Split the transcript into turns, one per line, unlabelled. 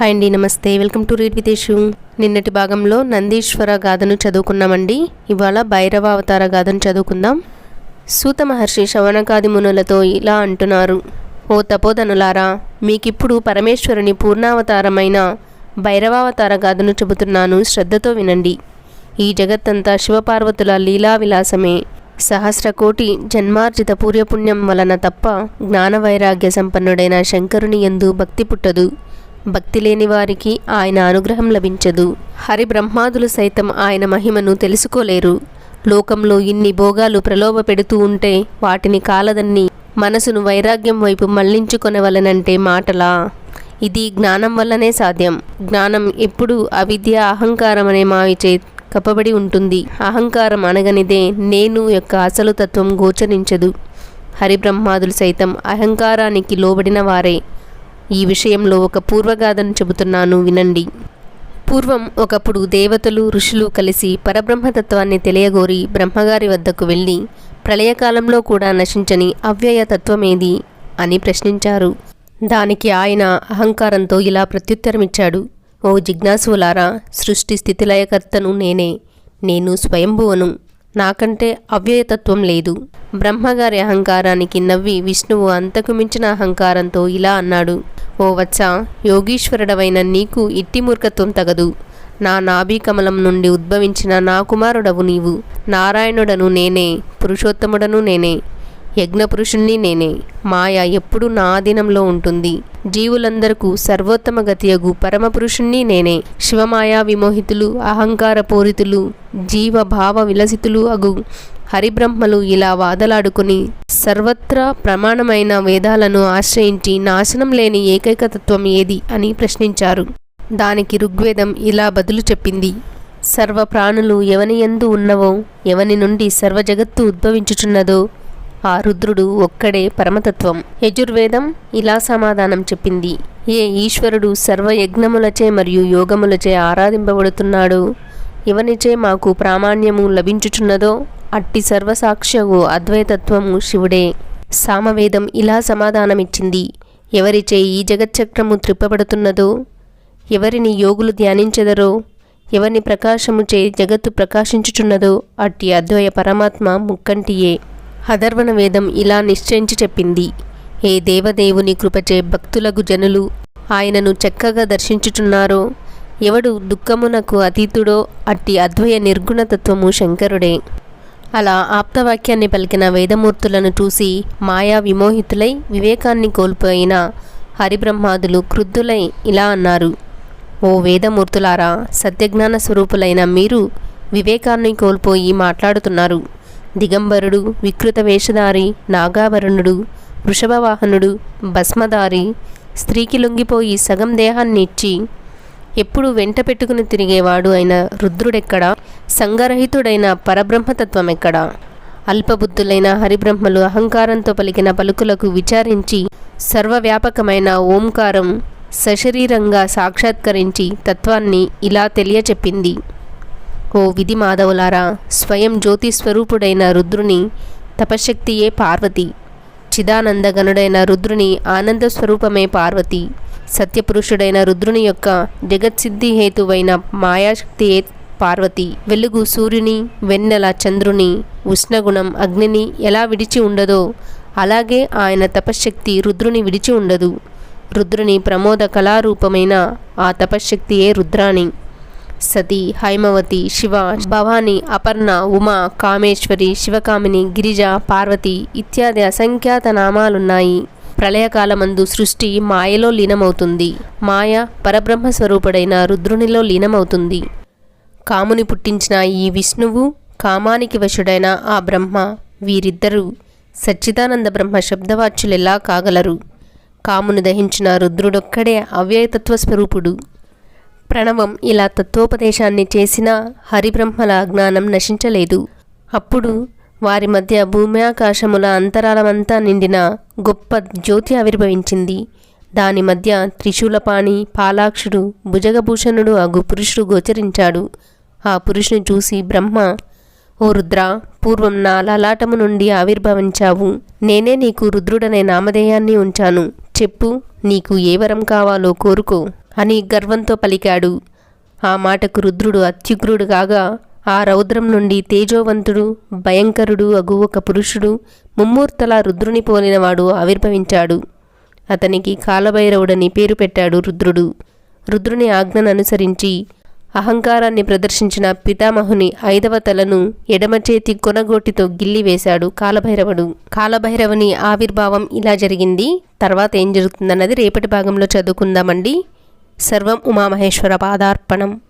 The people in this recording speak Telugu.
హాయ్ అండి నమస్తే. వెల్కమ్ టు రీడ్ వితేషు నిన్నటి భాగంలో నందీశ్వర గాథను చదువుకున్నామండి. ఇవాళ భైరవ అవతార గాథను చదువుకుందాం. సూత మహర్షి శవనకాది మునులతో ఇలా అంటున్నారు. ఓ తపోధనులారా మీకిప్పుడు పరమేశ్వరుని పూర్ణావతారమైన భైరవావతార గాథను చెబుతున్నాను. శ్రద్ధతో వినండి. ఈ జగత్తంతా శివపార్వతుల లీలా విలాసమే సహస్రకోటి జన్మార్జిత పూర్యపుణ్యం వలన తప్ప జ్ఞాన వైరాగ్య సంపన్నుడైన శంకరుని ఎందు భక్తి పుట్టదు. భక్తి లేని వారికి ఆయన అనుగ్రహం లభించదు. హరి బ్రహ్మాదులు సైతం ఆయన మహిమను తెలుసుకోలేరు. లోకంలో ఇన్ని భోగాలు ప్రలోభ పెడుతూ ఉంటే వాటిని కాలదన్ని మనసును వైరాగ్యం వైపు మళ్ళించుకొనవలనంటే మాటలా? ఇది జ్ఞానం వల్లనే సాధ్యం. జ్ఞానం ఎప్పుడూ అవిద్య అహంకారం అనే మావిచే కప్పబడి ఉంటుంది. అహంకారం అనగనిదే నేను యొక్క అసలు తత్వం గోచరించదు. హరిబ్రహ్మాదులు సైతం అహంకారానికి లోబడిన వారే. ఈ విషయంలో ఒక పూర్వగాథను చెబుతున్నాను వినండి. పూర్వం ఒకప్పుడు దేవతలు ఋషులు కలిసి పరబ్రహ్మతత్వాన్ని తెలియగోరి బ్రహ్మగారి వద్దకు వెళ్ళి ప్రళయకాలంలో కూడా నశించని అవ్యయ తత్వమేది అని ప్రశ్నించారు. దానికి ఆయన అహంకారంతో ఇలా ప్రత్యుత్తరమిచ్చాడు. ఓ జిజ్ఞాసులారా సృష్టి స్థితిలయకర్తను నేనే. నేను స్వయంభువను. నాకంటే అవ్యయతత్వం లేదు. బ్రహ్మగారి అహంకారానికి నవ్వి విష్ణువు అంతకు మించిన అహంకారంతో ఇలా అన్నాడు. ఓ వచ్చా యోగీశ్వరుడవైన నీకు ఇట్టి మూర్ఖత్వం తగదు. నా నాభి కమలం నుండి ఉద్భవించిన నా కుమారుడవు నీవు. నారాయణుడను నేనే పురుషోత్తముడను నేనే. యజ్ఞపురుషుణ్ణి నేనే. మాయ ఎప్పుడు నా ఆధీనంలో ఉంటుంది. జీవులందరకు సర్వోత్తమ గతియగు పరమపురుషుణ్ణి నేనే. శివమాయా విమోహితులు అహంకార పూరితులు జీవ భావ విలసితులు అగు. హరిబ్రహ్మలు ఇలా వాదలాడుకుని సర్వత్రా ప్రమాణమైన వేదాలను ఆశ్రయించి నాశనం లేని ఏకైక తత్వం ఏది అని ప్రశ్నించారు. దానికి ఋగ్వేదం ఇలా బదులు చెప్పింది. సర్వ ప్రాణులు ఎవని ఎందు ఉన్నవో ఎవని నుండి సర్వ జగత్తు ఉద్భవించుచున్నదో ఆ రుద్రుడు ఒక్కడే పరమతత్వం. యజుర్వేదం ఇలా సమాధానం చెప్పింది. ఏ ఈశ్వరుడు సర్వయజ్ఞములచే మరియు యోగములచే ఆరాధింపబడుతున్నాడు? ఎవనిచే మాకు ప్రామాణ్యము లభించుచున్నదో అట్టి సర్వసాక్ష్యవు అద్వైతత్వము శివుడే. సామవేదం ఇలా సమాధానమిచ్చింది. ఎవరిచే ఈ జగచ్చక్రము త్రిప్పబడుతున్నదో ఎవరిని యోగులు ధ్యానించెదరో ఎవరిని ప్రకాశముచే జగత్తు ప్రకాశించుచున్నదో అట్టి అద్వయ పరమాత్మ ముక్కంటియే. అధర్వణ వేదం ఇలా నిశ్చయించి చెప్పింది. ఏ దేవదేవుని కృపచే భక్తులకు జనులు ఆయనను చక్కగా దర్శించుచున్నారో ఎవడు దుఃఖమునకు అతీతుడో అట్టి అద్వయ నిర్గుణతత్వము శంకరుడే అలా ఆప్తవాక్యాన్ని పలికిన వేదమూర్తులను చూసి మాయా విమోహితులై వివేకాన్ని కోల్పోయిన హరిబ్రహ్మాదులు క్రుద్ధులై ఇలా అన్నారు ఓ వేదమూర్తులారా సత్యజ్ఞాన స్వరూపులైన మీరు వివేకాన్ని కోల్పోయి మాట్లాడుతున్నారు. దిగంబరుడు వికృత వేషధారి నాగాభరణుడు వృషభవాహనుడు భస్మధారి. స్త్రీకి లొంగిపోయి సగం దేహాన్ని ఇచ్చి ఎప్పుడు వెంట పెట్టుకుని తిరిగేవాడు అయిన రుద్రుడెక్కడా? సంగరహితుడైన పరబ్రహ్మతత్వం ఎక్కడా అల్పబుద్ధులైన హరిబ్రహ్మలు అహంకారంతో పలికిన పలుకులకు విచారించి సర్వవ్యాపకమైన ఓంకారం సశరీరంగా సాక్షాత్కరించి తత్వాన్ని ఇలా తెలియచెప్పింది. ఓ విధి మాధవులారా. స్వయం జ్యోతి స్వరూపుడైన రుద్రుని తపశక్తియే పార్వతి. చిదానందగనుడైన రుద్రుని ఆనంద స్వరూపమే పార్వతి. సత్యపురుషుడైన రుద్రుని యొక్క జగత్సిద్ధి హేతువైన మాయాశక్తియే పార్వతి. వెలుగు సూర్యుని వెన్నెల చంద్రుని ఉష్ణగుణం అగ్నిని ఎలా విడిచి ఉండదో అలాగే ఆయన తపశ్శక్తి రుద్రుని విడిచి ఉండదు. రుద్రుని ప్రమోద కళారూపమైన ఆ తపశ్శక్తియే రుద్రాణి. సతి హైమవతి శివ భవాని అపర్ణ ఉమా కామేశ్వరి శివకామిని గిరిజ పార్వతి ఇత్యాది అసంఖ్యాత నామాలున్నాయి. ప్రళయకాలమందు సృష్టి మాయలో లీనమవుతుంది. మాయ పరబ్రహ్మ స్వరూపుడైన రుద్రునిలో లీనమవుతుంది. కాముని పుట్టించిన ఈ విష్ణువు కామానికి వశుడైన ఆ బ్రహ్మ వీరిద్దరూ సచ్చిదానంద బ్రహ్మ శబ్దవాచ్యులెలా కాగలరు? కామును దహించిన రుద్రుడొక్కడే అవ్యయతత్వ స్వరూపుడు ప్రణవం ఇలా తత్వోపదేశాన్ని చేసినా హరిబ్రహ్మల అజ్ఞానం నశించలేదు. అప్పుడు వారి మధ్య భూమ్యాకాశముల అంతరాలమంతా నిండిన గొప్ప జ్యోతి ఆవిర్భవించింది. దాని మధ్య త్రిశూలపాణి పాలాక్షుడు భుజగభూషణుడు అగు పురుషుడు గోచరించాడు. ఆ పురుషుని చూసి బ్రహ్మ ఓ రుద్ర పూర్వం నా లలాటము నుండి ఆవిర్భవించావు. నేనే నీకు రుద్రుడనే నామధేయాన్ని ఉంచాను. చెప్పు నీకు ఏ వరం కావాలో కోరుకో. అని గర్వంతో పలికాడు. ఆ మాటకు రుద్రుడు అత్యుగ్రుడు కాగా ఆ రౌద్రం నుండి తేజోవంతుడు భయంకరుడు అగు ఒక పురుషుడు ముమ్మూర్తల రుద్రుని పోలినవాడు ఆవిర్భవించాడు. అతనికి కాలభైరవుడని పేరు పెట్టాడు రుద్రుడు. రుద్రుని ఆజ్ఞను అనుసరించి అహంకారాన్ని ప్రదర్శించిన పితామహుని ఐదవ తలను ఎడమ చేతి కొనగోటితో గిల్లివేశాడు కాలభైరవుడు. కాలభైరవుని ఆవిర్భావం ఇలా జరిగింది తర్వాత ఏం జరుగుతుందన్నది రేపటి భాగంలో చదువుకుందామండి. సర్వం ఉమామహేశ్వర పాదార్పణం.